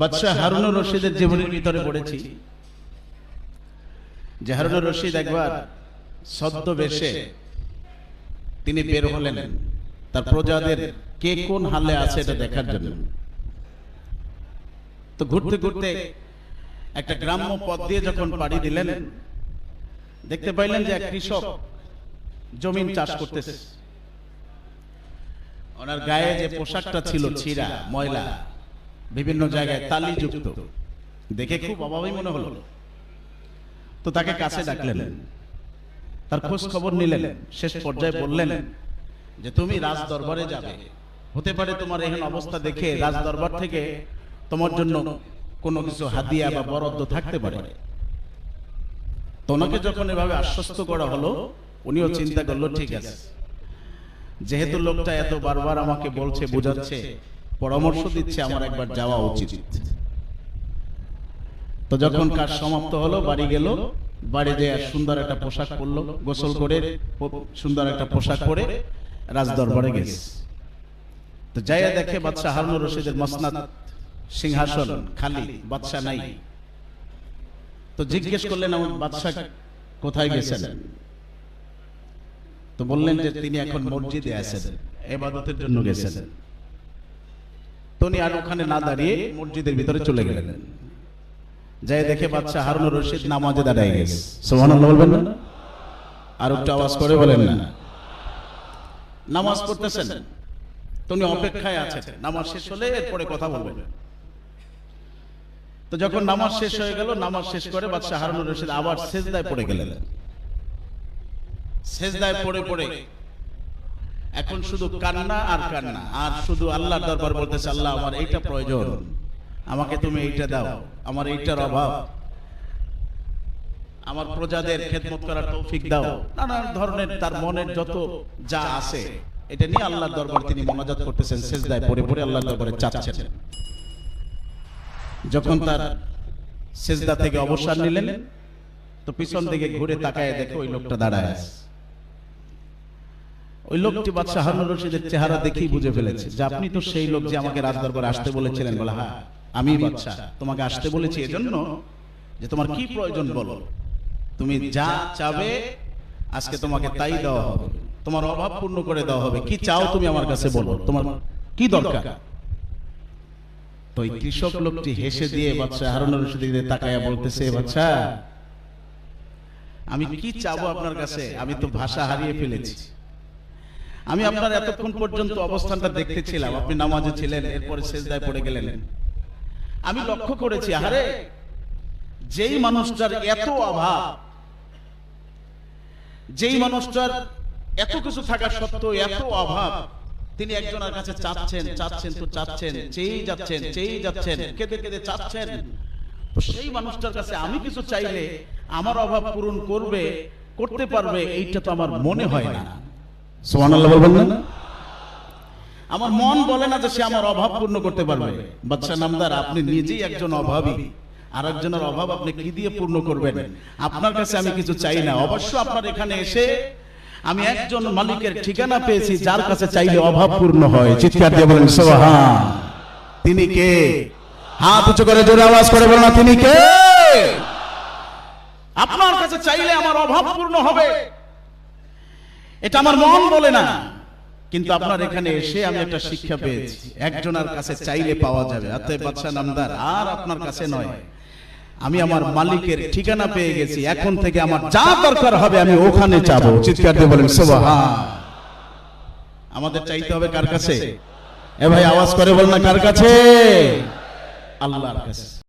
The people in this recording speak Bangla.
বাদশাহ হারুনুর রশিদের জীবনের ভিতরে পড়েছি। যে হারুনুর রশিদ একবার সদ্য বেশে তিনি বের হলেন। তার প্রজাদের কে কোন হালে আছে এটা দেখার জন্য। তো ঘুরতে ঘুরতে একটা গ্রাম্য পথ দিয়ে যখন পাড়ি দিলেন দেখতে পাইলেন যে এক কৃষক জমিন চাষ করতেছে। ওনার গায়ে যে পোশাকটা ছিল ছিঁড়া ময়লা। বিভিন্ন জায়গায় তালি যুক্ত দেখে খুব অভাবই মনে হলো। তো তাকে কাছে ডাকলেন। তার খোঁজ খবর নিলেন। শেষ পর্যায়ে বললেন যে, তুমি রাজ দরবারে যাবে। হতে পারে তোমার এখানে অবস্থা দেখে রাজ দরবার থেকে তোমার জন্য কোনো কিছু হাদিয়া বা বরাদ্দ থাকতে পারে। তো ওনাকে যখন এভাবে আশ্বস্ত করা হলো, উনিও চিন্তা করল, ঠিক আছে। যেহেতু লোকটা এত বারবার আমাকে বলছে, বোঝাচ্ছে পরামর্শ দিচ্ছে আমার একবার যাওয়া উচিত। তো যখন কাজ সমাপ্ত হলো বাড়ি গেল বাড়ি যেয়ে সুন্দর একটা পোশাক পরলো গোসল করে সুন্দর একটা পোশাক পরে রাজ দরবারে গেছে। তো যাইয়া দেখে বাদশাহ হারুন রশিদের মসনাদ সিংহাসন খালি বাদশাহ নাই। তো জিজ্ঞেস করলেন আমার বাদশাহ কোথায় গেছেন? তো বললেন যে তিনি এখন মসজিদে আছেন এবাদতের জন্য গেছেন। তো আর ওখানে না দাঁড়িয়ে মসজিদের ভিতরে চলে গেলেন। যাই দেখে বাচ্চা হারুন রশিদ নামাজে দাঁড়ায় গেছে সুবহানাল্লাহ বলবেন না? আর একটু আওয়াজ করে বলেন না। নামাজ পড়তেছেন? তো উনি অপেক্ষায় আছেন নামাজ শেষ হলে এরপরে কথা বলবেন। তো যখন নামাজ শেষ হয়ে গেল, নামাজ শেষ করে বাদশাহ হারুন রশিদ আবার সেজদায় পড়ে গেলেন। সেজদায় পড়ে পড়ে এখন শুধু কান্না আর কান্না। আর শুধু আল্লাহর দরবার বলতেছে, আল্লাহ, আমার এইটা প্রয়োজন। আমাকে তুমি এইটা দাও। আমার এইটার অভাব। আমার প্রজাদের খেদমত করার তৌফিক দাও। নানান ধরনের তার মনের যত যা আছে, এটা নিয়ে আল্লাহর দরবার তিনি মনাজাত করতেছেন, সেজদায় পড়ে পড়ে আল্লাহর দরবারে চাচ্ছেন। যখন তার সেজদা থেকে অবসর নিলেন, তো পিছন দিকে ঘুরে তাকায় দেখে ওই লোকটা দাঁড়ায় আছে। ওই লোকটি বাদশাহ হারুন রশিদের চেহারা দেখেই বুঝে ফেলেছে যে আপনি তো সেই লোক যে আমাকে রাজ দরবারে আসতে বলেছিলেন। বলে হ্যাঁ আমি বাদশাহ, তোমাকে আসতে বলেছি এজন্য যে তোমার কি প্রয়োজন বলো। তুমি যা চাবে আজকে তোমাকে তাই দেওয়া হবে। তোমার অভাব পূর্ণ করে দেওয়া হবে। কি চাও তুমি আমার কাছে বলো। তোমার কি দরকার? তো ওই কৃষক লোকটি হেসে দিয়ে বাদশাহ হারুন রশিদের তাকায়া বলতেছে, বাদশাহ, আমি কি চাবো আপনার কাছে? আমি তো ভাষা হারিয়ে ফেলেছি। আমি আপনার এতক্ষণ পর্যন্ত অবস্থানটা দেখতেছিলাম। আপনি নামাজে ছিলেন, এরপরে সেজদায় পড়ে গেলেন। আমি লক্ষ্য করেছি আরে যেই মানুষটার এত অভাব, যেই মানুষটার এত কিছু থাকা সত্ত্বেও এত অভাব, তিনি একজনের কাছে চাচ্ছেন চাচ্ছেন তো চাচ্ছেন, চেয়েই যাচ্ছেন চেয়েই যাচ্ছেন, কেঁদে কেঁদে চাচ্ছেন। সেই মানুষটার কাছে আমি কিছু চাইলে আমার অভাব পূরণ করবে, করতে পারবে, এইটা তো আমার মনে হয় না। বলবেন না? আমার মন বলে না যে সে আমার অভাব পূর্ণ করতে পারবে। বাচ্চা নামদার আপনি নিজেই একজন অভাবী। আর একজনের অভাব আপনি কি দিয়ে পূর্ণ করবেন? আপনার কাছে আমি কিছু চাই না। অবশ্য আপনার এখানে এসে আমি একজন মালিকের ঠিকানা পেয়েছি যার কাছে চাইলে অভাব পূর্ণ হয়। চিৎকার দিয়ে বলেন সুবহান। তিনি কে? হাত উঁচু করে জোরে আওয়াজ করে বলেন তিনি কে? আপনার কাছে চাইলে আমার অভাব পূর্ণ হবে। এটা আমার মন বলে না। কিন্তু আপনার এখানে এসে আমি একটা শিক্ষা পেয়েছি। একজনের কাছে চাইলে পাওয়া যাবে। অতএব বাদশাহ নামদার আর আপনার কাছে নয়। আমি আমার মালিকের ঠিকানা পেয়ে গেছি। এখন থেকে আমার যা দরকার হবে আমি ওখানে যাব। চিৎকার দিয়ে বলেন সুবহান। আমাদের চাইতে হবে কার কাছে? এ ভাই আওয়াজ করে বল না কার কাছে। আল্লাহর কাছে।